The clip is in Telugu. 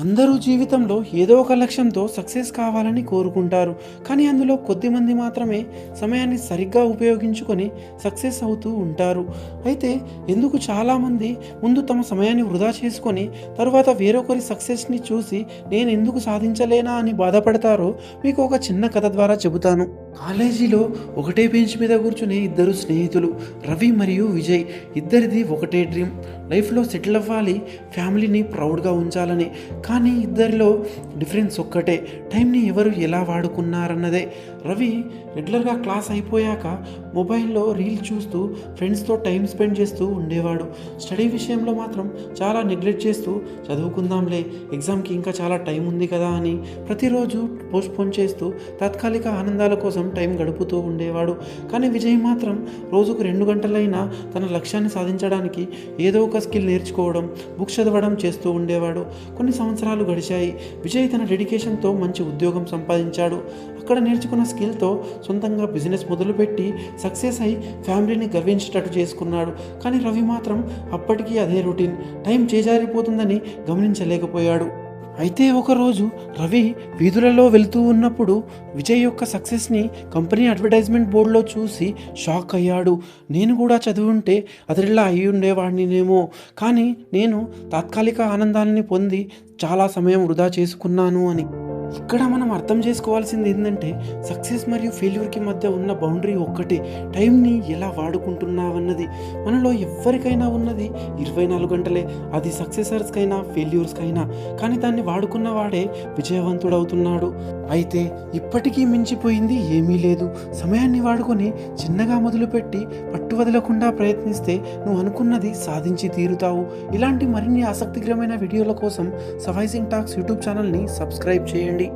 అందరూ జీవితంలో ఏదో ఒక లక్ష్యంతో సక్సెస్ కావాలని కోరుకుంటారు. కానీ అందులో కొద్దిమంది మాత్రమే సమయాన్ని సరిగ్గా ఉపయోగించుకొని సక్సెస్ అవుతూ ఉంటారు. అయితే ఎందుకు చాలామంది ముందు తమ సమయాన్ని వృధా చేసుకొని తరువాత వేరొకరి సక్సెస్ని చూసి నేను ఎందుకు సాధించలేనా అని బాధపడతారో మీకు ఒక చిన్న కథ ద్వారా చెబుతాను. కాలేజీలో ఒకటే బెంచ్ మీద కూర్చునే ఇద్దరు స్నేహితులు రవి మరియు విజయ్. ఇద్దరిది ఒకటే డ్రీమ్. లైఫ్లో సెటిల్ అవ్వాలి ఫ్యామిలీని ప్రౌడ్గా ఉంచాలని. కానీ ఇద్దరిలో డిఫరెన్స్ ఒక్కటే. టైంని ఎవరు ఎలా వాడుకున్నారన్నదే. రవి రెగ్యులర్గా క్లాస్ అయిపోయాక మొబైల్లో రీల్ చూస్తూ ఫ్రెండ్స్తో టైం స్పెండ్ చేస్తూ ఉండేవాడు. స్టడీ విషయంలో మాత్రం చాలా నెగ్లెక్ట్ చేస్తూ చదువుకుందాంలే. ఎగ్జామ్కి ఇంకా చాలా టైం ఉంది కదా అని ప్రతిరోజు పోస్ట్పోన్ చేస్తూ తాత్కాలిక ఆనందాల కోసం టైం గడుపుతూ ఉండేవాడు. కానీ విజయ్ మాత్రం రోజుకు రెండు గంటలైనా తన లక్ష్యాన్ని సాధించడానికి ఏదో ఒక స్కిల్ నేర్చుకోవడం బుక్స్ చదవడం చేస్తూ ఉండేవాడు. కొన్ని సంవత్సరాలు గడిచాయి. విజయ్ తన డెడికేషన్తో మంచి ఉద్యోగం సంపాదించాడు. అక్కడ నేర్చుకున్న స్కిల్తో సొంతంగా బిజినెస్ మొదలుపెట్టి సక్సెస్ అయి ఫ్యామిలీని గర్వించేటట్టు చేసుకున్నాడు. కానీ రవి మాత్రం అప్పటికీ అదే రొటీన్. టైం చేజారిపోతుందని గమనించలేకపోయాడు. అయితే ఒకరోజు రవి వీధులలో వెళుతూ ఉన్నప్పుడు విజయ్ యొక్క సక్సెస్ని కంపెనీ అడ్వర్టైజ్మెంట్ బోర్డులో చూసి షాక్ అయ్యాడు. నేను కూడా చదివి ఉంటే అతడిలా అయి ఉండేవాడినేమో కానీ నేను తాత్కాలిక ఆనందాన్ని పొంది చాలా సమయం వృధా చేసుకున్నాను అని. ఇక్కడ మనం అర్థం చేసుకోవాల్సింది ఏంటంటే సక్సెస్ మరియు ఫెయిల్యూర్కి మధ్య ఉన్న బౌండరీ ఒక్కటే. టైంని ఎలా వాడుకుంటున్నావన్నది. మనలో ఎవరికైనా ఉన్నది ఇరవై నాలుగు గంటలే. అది సక్సెసర్స్కైనా ఫెయిల్యూర్స్కైనా కానీ. దాన్ని వాడుకున్న వాడే విజయవంతుడవుతున్నాడు. అయితే ఇప్పటికీ మించిపోయింది ఏమీ లేదు. సమయాన్ని వాడుకొని చిన్నగా మొదలుపెట్టి పట్టు వదలకుండా ప్రయత్నిస్తే నువ్వు అనుకున్నది సాధించి తీరుతావు. ఇలాంటి మరిన్ని ఆసక్తికరమైన వీడియోల కోసం సవైజింగ్ టాక్స్ యూట్యూబ్ ఛానల్ని సబ్స్క్రైబ్ చేయండి.